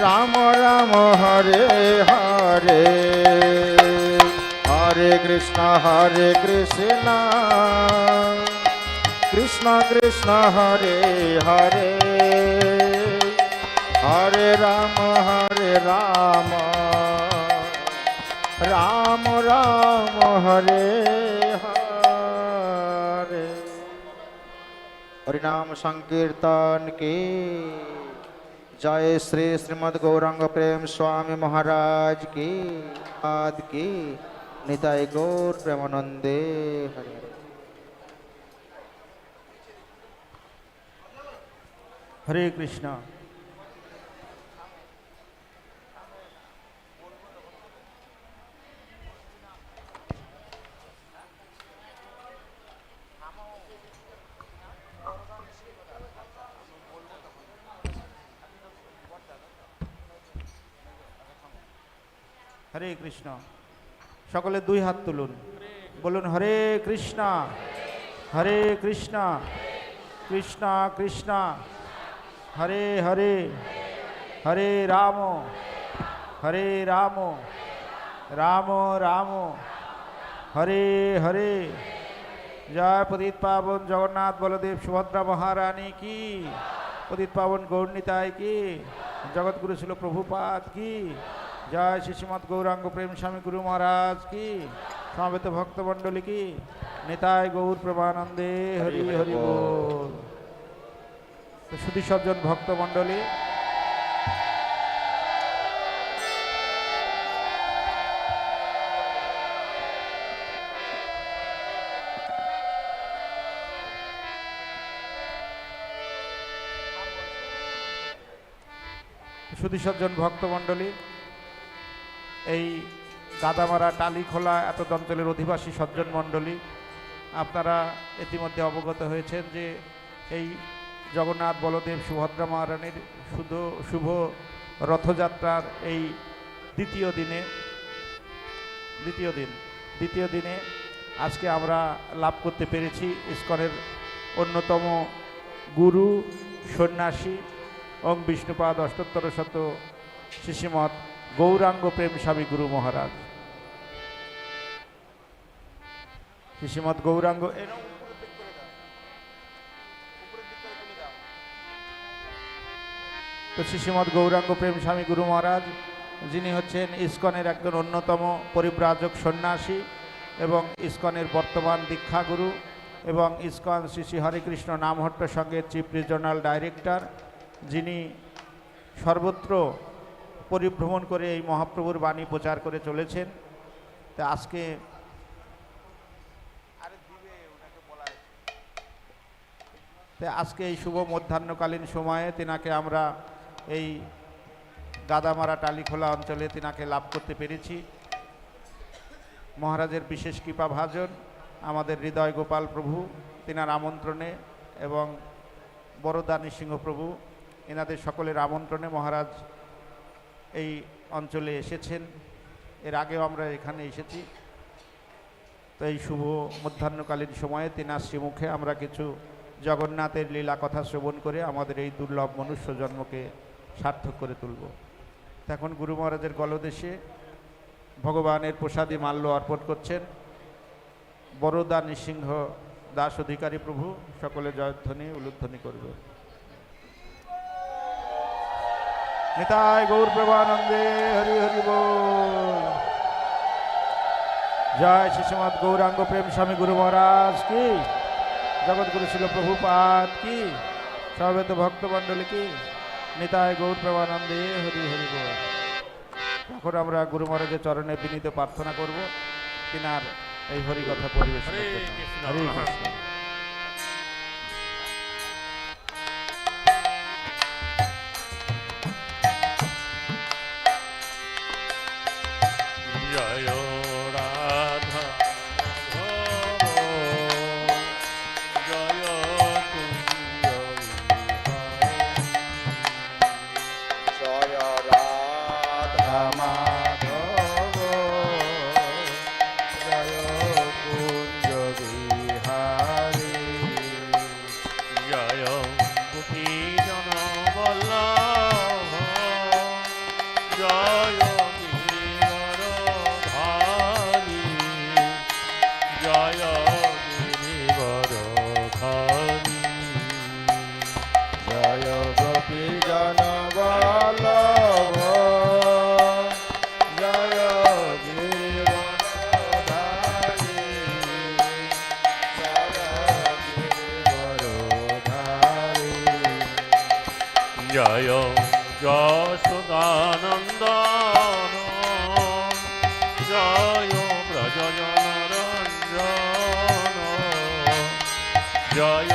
রাম রাম হরে হরে হরে কৃষ্ণ হরে কৃষ্ণ কৃষ্ণ কৃষ্ণ হরে হরে হরে রাম হরে রাম রাম রাম হরে হরে हरिनाम संकीर्तन की जय श्री श्रीमद गौरंग प्रेम स्वामी महाराज की आद की निताय गौर प्रेमानंदे हरे हरे। হরে কৃষ্ণ। সকলে দুই হাত তুলুন। বলুন, হরে কৃষ্ণ হরে কৃষ্ণ কৃষ্ণ কৃষ্ণ, হরে হরে হরে রাম হরে রাম রাম রাম, হরে হরে। জয় পতিত পাবন জগন্নাথ বলদেব সুভদ্রা মহারানী কি? পতিত পাবন গৌরনীতায় কি? জগৎগুরু ছিল প্রভুপাদ কি? জয় শিশুমত গৌরাঙ্গ প্রেম স্বামী গুরু মহারাজ কি? সমাবেত ভক্তমণ্ডলী কি? নেতায় গৌর প্রেমানন্দে হরি হরি বল। তো সুধী সজ্জন ভক্তমণ্ডলী সুধী সজ্জন ভক্তমণ্ডলী এই গাদামারা টালিখোলা এত অঞ্চলের অধিবাসী সজ্জন মণ্ডলী, আপনারা ইতিমধ্যে অবগত হয়েছেন যে এই জগন্নাথ বলদেব সুভদ্রা মহারানীর শুধু, শুভ রথযাত্রার এই দ্বিতীয় দিনে, দ্বিতীয় দিন, দ্বিতীয় দিনে আজকে আমরা লাভ করতে পেরেছি ইস্কনের অন্যতম গুরু, সন্ন্যাসী ওং বিষ্ণুপাদ অষ্টোত্তর শত শিশিমত গৌরাঙ্গ প্রেম স্বামী গুরু মহারাজ শিশিমত গৌরাঙ্গ। তো শিশিমত গৌরাঙ্গ প্রেম স্বামী গুরু মহারাজ, যিনি হচ্ছেন ইস্কনের একজন অন্যতম পরিব্রাজক সন্ন্যাসী এবং ইস্কনের বর্তমান দীক্ষাগুরু এবং ইস্কন শ্রী শ্রী হরেকৃষ্ণ নামহট্ট সংঘের চিফ রিজনাল ডাইরেক্টর, যিনি সর্বত্র পরিভ্রমণ করে এই মহাপ্রভুর বাণী প্রচার করে চলেছেন। তা আজকে তা আজকে এই শুভ মধ্যাহ্নকালীন সময়ে তিনাকে আমরা এই গাদামারা টালিখোলা অঞ্চলে তিনাকে লাভ করতে পেরেছি। মহারাজের বিশেষ কৃপা ভাজন, আমাদের হৃদয় গোপাল প্রভু, তিনার আমন্ত্রণে এবং বড়দা নৃসিংহ প্রভু এনাদের সকলের আমন্ত্রণে মহারাজ এই অঞ্চলে এসেছেন। এর আগেও আমরা এখানে এসেছি। তো এই শুভ মধ্যাহ্নকালীন সময়ে তিনার শ্রীমুখে আমরা কিছু জগন্নাথের লীলা কথা শ্রবণ করে আমাদের এই দুর্লভ মনুষ্য জন্মকে সার্থক করে তুলব। এখন গুরু মহারাজের গলদেশে ভগবানের প্রসাদী মাল্য অর্পণ করছেন। বড়দা নৃসিংহ দাস অধিকারী প্রভু, সকলে জয়ধ্বনি, উলুধ্বনি করবে। নিতায় গৌর প্রেমানন্দে হরি হরি বল। জয় শিশুমত গৌরাঙ্গ প্রেম স্বামী গুরু মহারাজ কি? জগৎগুরু ছিল প্রভুপাত কি? সবেত ভক্তমণ্ডলী কি? নিতায় গৌর প্রেমানন্দে হরি হরি বল। এখন আমরা গুরু মহারাজের চরণে বিনীত প্রার্থনা করব। তিনার এই হরি কথা পরিবেশন হরে কৃষ্ণ। জয় ব্রজ জন রঞ্জন জয়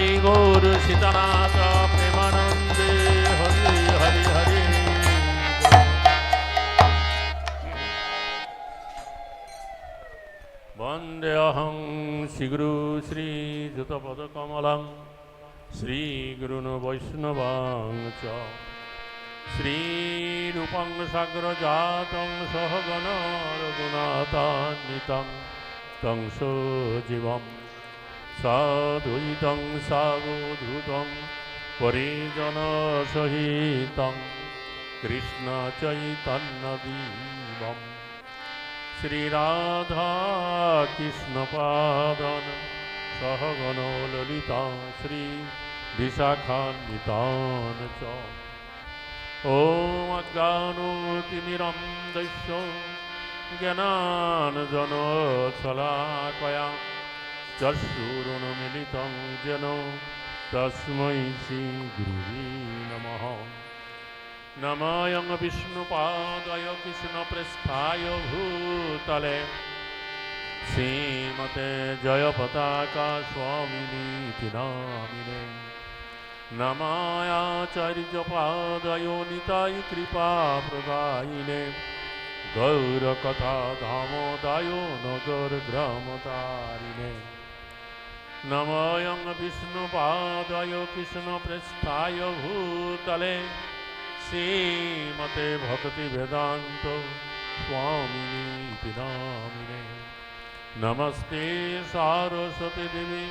নিতাই গৌর সীতানাথ প্রেমানন্দে হরি হরি হরি। বন্দেহং শ্রীগুরু শ্রীযুতপদকমলং শ্রীগুরুন বৈষ্ণবাং চ। শ্রীরূপং সহগণ রঘুনাথান্বিতং তং সজীবম সাধুইতং সাবধূতং পরিজনসহিতং কৃষ্ণ চৈতন্যদীবম শ্রীরাধা কৃষ্ণপাদন সহগণ ললিতা শ্রী বিশাখান্বিতান চ ॐ अज्ञानोतिमिरं दश्य চক্ষুরুন্মিলিতং যেন তস্মৈ শ্রীগুরুবে নমঃ নমায়ং বিষ্ণুপাদায় কৃষ্ণপ্রেষ্ঠায় ভূতলে শ্রীমতে জয়পতাকা স্বামিনীতি নামিনে নমায়াচার্যপাদয় নিতাই কৃপা প্রদায়িনে গৌরকথা ধামদায় নগর গ্রামতারিণে নময়ং বিষ্ণুপাদায় কৃষ্ণপৃষ্ঠায় ভূতলে শ্রীমতে ভক্তিবেদান্ত স্বামিনী নামিনে নমস্তে সারস্বতী দেবী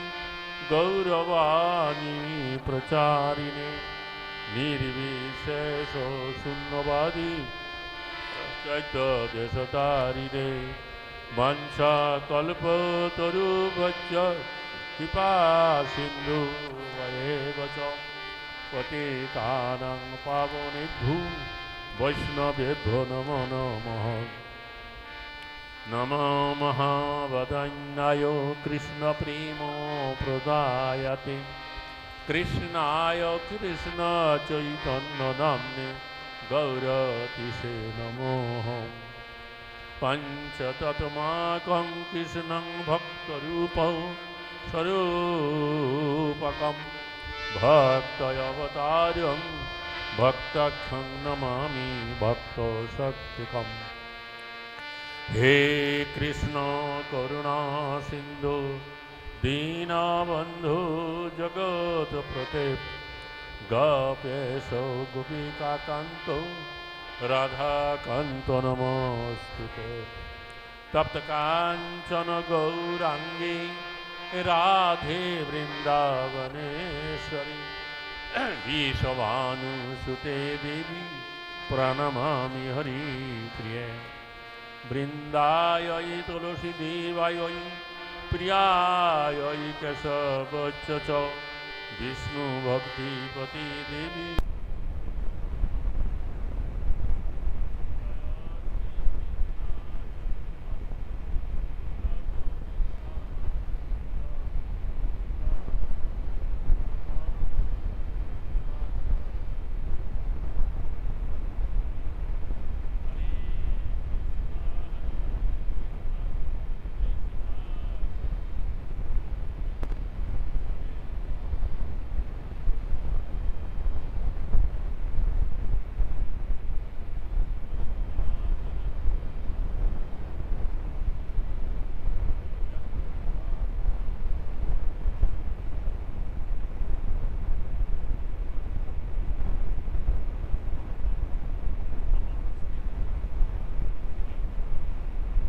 গৌরবাণী প্রচারিণে নির্বিশেষ শূন্যবাদী চৈতদেশতারিণে মঞ্চা কল্পতরুভ্য কৃপা সিন্ধু পতিতানং পাবনেভ্যু বৈষ্ণবেভ্য নম নম নম মহাবদন্যায় কৃষ্ণপ্রেম প্রদায়তে। কৃষ্ণায় কৃষ্ণ চৈতন্য নাম্নে গৌরতিষে নমো। পঞ্চতমাকং কৃষ্ণং स्वरूपकं भक्तयवतार्यं भक्तक्षं नमामि भक्तशक्तिकम् हे कृष्ण करुणा सिन्धु दीनबन्धु जगत्प्रते गपेश गोपिकान्तो राधाकान्तो नमोऽस्तु ते तप्तकाञ्चन गौराङ्गी राधे वृन्दावनेश्वरि ईशवानुसुते देवी प्रणमामि हरिप्रिये वृन्दायै तुलसीदेवायै प्रियायै केशवच्च च विष्णुभक्तिपति देवी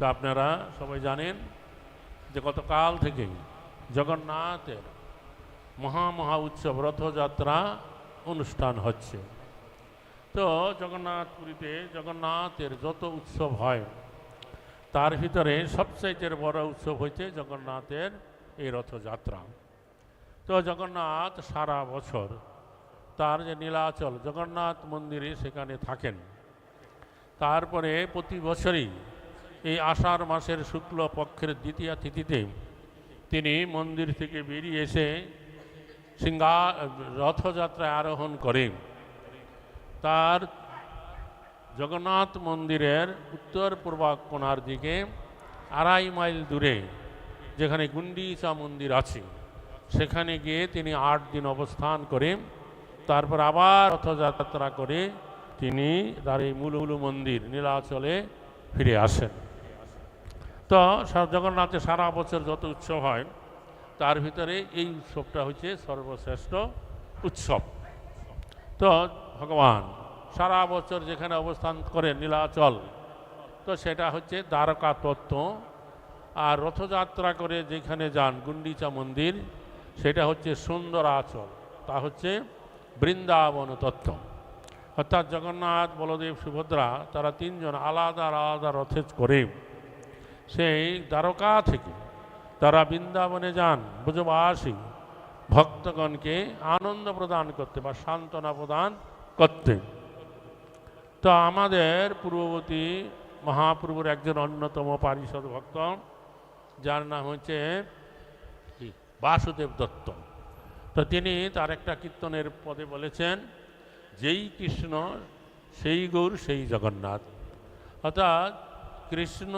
তো আপনারা সবাই জানেন যে গতকাল থেকে জগন্নাথের মহা মহা উৎসব রথযাত্রা অনুষ্ঠান হচ্ছে। তো জগন্নাথ পুরীতে জগন্নাথের যত উৎসব হয়, তার ভিতরে সবচাইতে বড় উৎসব হয়েছে জগন্নাথের এই রথযাত্রা। তো জগন্নাথ সারা বছর তার যে নীলাচল, জগন্নাথ মন্দিরে সেখানে থাকেন। তারপরে প্রতি বছরই এই আষাঢ় মাসের শুক্ল পক্ষের দ্বিতীয় তিথিতে তিনি মন্দির থেকে বেরিয়ে এসে সিংহা, রথযাত্রায় আরোহণ করে তার জগন্নাথ মন্দিরের উত্তর পূর্ব কোণার দিকে আড়াই মাইল দূরে যেখানে গুন্ডিচা মন্দির আছে, সেখানে গিয়ে তিনি আট দিন অবস্থান করে, তারপর আবার রথযাত্রা করে তিনি তার এই মূল মন্দির, নীলাচলে ফিরে আসেন। তো জগন্নাথের সারা বছর যত উৎসব হয়, তার ভিতরে এই উৎসবটা হচ্ছে সর্বশ্রেষ্ঠ উৎসব। তো ভগবান সারা বছর যেখানে অবস্থান করেন নীলাচল, তো সেটা হচ্ছে দ্বারকা তত্ত্ব। আর রথযাত্রা করে যেখানে যান গুন্ডিচা মন্দির, সেটা হচ্ছে সুন্দর আচল তা হচ্ছে বৃন্দাবন তত্ত্ব। অর্থাৎ জগন্নাথ, বলদেব, সুভদ্রা, তারা তিনজন আলাদা আলাদা রথে করে। সেই দ্বারকা থেকে তারা বৃন্দাবনে যান, ব্রজবাসী ভক্তগণকে আনন্দ প্রদান করতে বা সান্ত্বনা প্রদান করতে। তো আমাদের পূর্ববর্তী মহাপ্রভুর একজন অন্যতম পারিষদ ভক্ত, যার নাম হচ্ছে বাসুদেব দত্ত। তো তিনি তার একটা কীর্তনের পদে বলেছেন, যেই কৃষ্ণ, সেই গৌর, সেই জগন্নাথ। অর্থাৎ কৃষ্ণ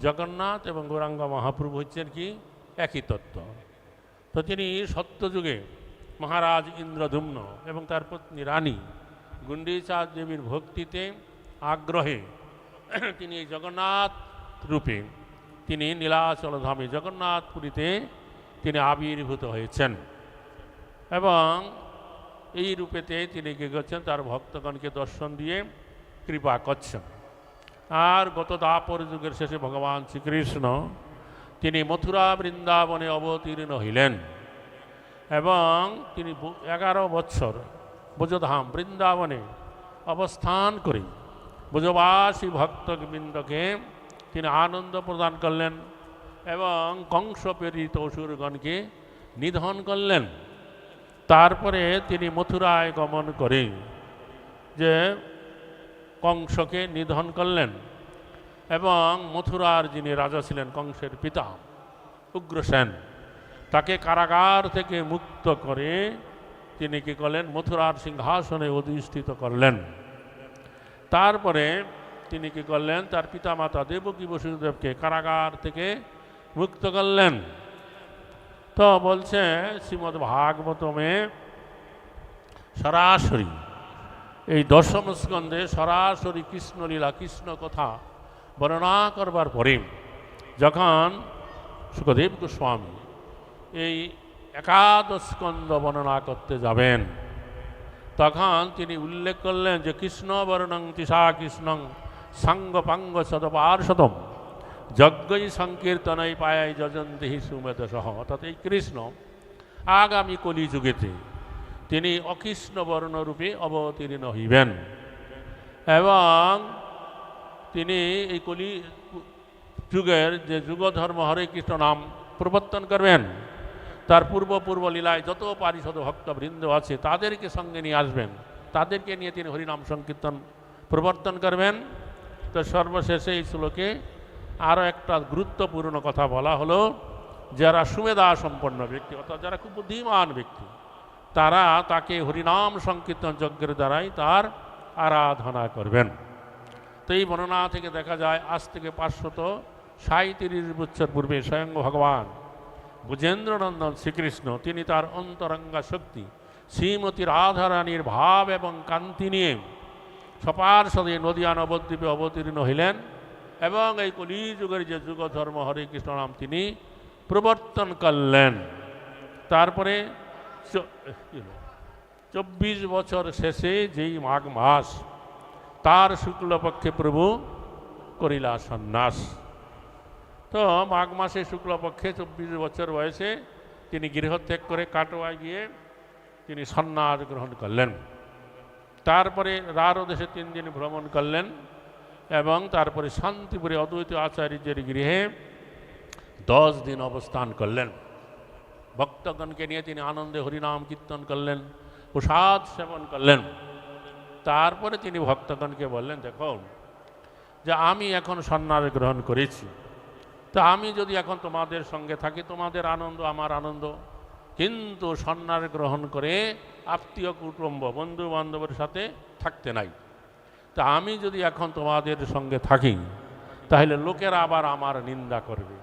জগন্নাথ এবং গৌরাঙ্গ মহাপ্রভু হচ্ছেন কি? একই তত্ত্ব। তো তিনি সত্যযুগে মহারাজ ইন্দ্রধুম্ন এবং তার পত্নী রানী গুন্ডিচা দেবীর ভক্তিতে আগ্রহে তিনি এই জগন্নাথ রূপে তিনি নীলাচল ধামে জগন্নাথপুরীতে তিনি আবির্ভূত হয়েছেন এবং এই রূপেতে তিনি কী করছেন তার ভক্তগণকে দর্শন দিয়ে কৃপা করছেন। আর গত দাপর যুগের শেষে ভগবান শ্রীকৃষ্ণ তিনি মথুরা বৃন্দাবনে অবতীর্ণ হইলেন এবং তিনি এগারো বৎসর ব্রজধাম বৃন্দাবনে অবস্থান করে ব্রজবাসী ভক্তবৃন্দকে তিনি আনন্দ প্রদান করলেন এবং কংস প্রেরিত অসুরগণকে নিধন করলেন। তারপরে তিনি মথুরায় গমন করে যে কংসকে নিধন করলেন এবং মথুরার যিনি রাজা ছিলেন কংসের পিতা উগ্রসেন তাকে কারাগার থেকে মুক্ত করে তিনি কি করলেন? মথুরার সিংহাসনে অধিষ্ঠিত করলেন। তারপরে তিনি কি করলেন? তার পিতামাতা দেবকী বসুদেবকে কারাগার থেকে মুক্ত করলেন। তো বলছে শ্রীমদ্ ভাগবতমে সরাসরি এই দশম স্কন্ধে সরাসরি কৃষ্ণলীলা, কৃষ্ণ কথা বর্ণনা করবার পরে যখন সুখদেব গোস্বামী এই একাদশ স্কন্ধ বর্ণনা করতে যাবেন, তখন তিনি উল্লেখ করলেন যে কৃষ্ণ বর্ণং তিসা কৃষ্ণং সাঙ্গ পাঙ্গ শতপার শতম যজ্ঞই সংকীর্তনই পায়াই যজন্তি সুমেধ সহ। অর্থাৎ এই কৃষ্ণ আগামী কলিযুগেতে তিনি অকৃষ্ণ বর্ণরূপে অবতীর্ণ হইবেন। এবং তিনি এই কলি যুগের যে যুগধর্ম হরে কৃষ্ণ নাম প্রবর্তন করবেন, তার পূর্ব পূর্ব লীলায় যত পারিষদ ভক্তবৃন্দ আছে তাদেরকে সঙ্গে নিয়ে আসবেন। তাদেরকে নিয়ে তিনি হরিনাম সংকীর্তন প্রবর্তন করবেন। তো সর্বশেষে এই শ্লোকে আরও একটা গুরুত্বপূর্ণ কথা বলা হলো, যারা সুমেধা সম্পন্ন ব্যক্তি, অর্থাৎ যারা খুব বুদ্ধিমান ব্যক্তি তারা তাকে হরিনাম সংকীর্তন যজ্ঞের দ্বারাই তার আরাধনা করবেন তো এই বর্ণনা থেকে দেখা যায়, আজ থেকে পাঁচশত সাঁত্রিশ বছর পূর্বে স্বয়ং ভগবান ভুজেন্দ্রনন্দন শ্রীকৃষ্ণ, তিনি তার অন্তরঙ্গা শক্তি, শ্রীমতী রাধারানীর ভাব এবং কান্তি নিয়ে সপার্ষদে নদিয়া নবদ্বীপে অবতীর্ণ হইলেন এবং এই কলিযুগের যে যুগ ধর্ম হরে কৃষ্ণ নাম তিনি প্রবর্তন করলেন তারপরে? চব্বিশ বছর শেষে যেই মাঘ মাস, তার শুক্লপক্ষে প্রভু করিলা সন্ন্যাস। তো মাঘ মাসে শুক্লপক্ষে চব্বিশ বছর বয়সে তিনি গৃহত্যাগ করে কাটোয়ায় গিয়ে তিনি সন্ন্যাস গ্রহণ করলেন। তারপরে রারো দেশে তিন দিন ভ্রমণ করলেন এবং তারপরে শান্তিপুরে অদ্বৈত আচার্যের গৃহে দশ দিন অবস্থান করলেন। ভক্তগণকে নিয়ে তিনি আনন্দে হরিনাম কীর্তন করলেন, প্রসাদ সেবন করলেন। তারপরে তিনি ভক্তগণকে বললেন দেখো যে আমি এখন সন্ন্যাস গ্রহণ করেছি। তা আমি যদি এখন তোমাদের সঙ্গে থাকি, তোমাদের আনন্দ আমার আনন্দ। কিন্তু সন্ন্যাস গ্রহণ করে আত্মীয় কুটুম্ব বন্ধু বান্ধবের সাথে থাকতে নাই। তা আমি যদি এখন তোমাদের সঙ্গে থাকি, তাহলে লোকেরা আবার আমার নিন্দা করবে।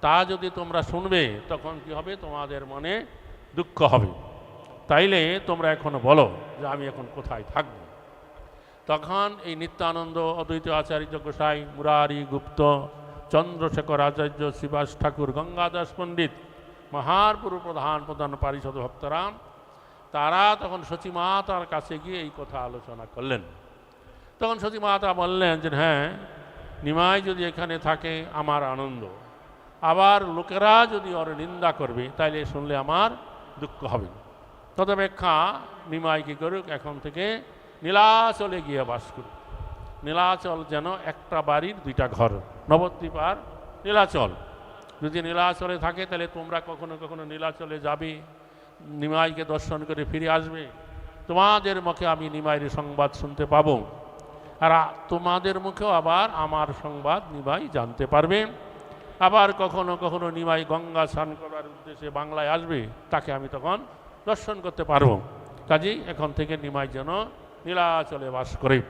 তা যদি তোমরা শুনবে, তখন কি হবে? তোমাদের মনে দুঃখ হবে। তাইলে তোমরা এখন বলো যে আমি এখন কোথায় থাকব? তখন এই নিত্যানন্দ অদ্বৈত আচার্য গোসাই, মুরারি গুপ্ত, চন্দ্রশেখর আচার্য শিবাস ঠাকুর, গঙ্গাদাস পণ্ডিত মহারপুর প্রধান প্রধান পারিষদ ভক্তরাম, তারা তখন সচিমাতার কাছে গিয়ে এই কথা আলোচনা করলেন। তখন সচিমাতা বললেন যে হ্যাঁ নিমাই যদি এখানে থাকে, আমার আনন্দ। আবার লোকেরা যদি ওর নিন্দা করবে, তাইলে শুনলে আমার দুঃখ হবে। তদপেক্ষা নিমাই কী করুক, এখন থেকে নীলাচলে গিয়ে বাস করুক। নীলাচল যেন একটা বাড়ির দুইটা ঘর, নবদ্বীপ আর নীলাচল। যদি নীলাচলে থাকে তাহলে তোমরা কখনো কখনো নীলাচলে যাবে, নিমাইকে দর্শন করে ফিরে আসবে। তোমাদের মুখে আমি নিমাইয়ের সংবাদ শুনতে পাবো। আর তোমাদের মুখেও আবার আমার সংবাদ নিমাই জানতে পারবে। আবার কখনো কখনো নিমাই গঙ্গা স্নান করার উদ্দেশ্যে বাংলায় আসবে, তাকে আমি তখন দর্শন করতে পারব। কাজেই এখন থেকে নিমাই যেন নীলাচলে বাস করে।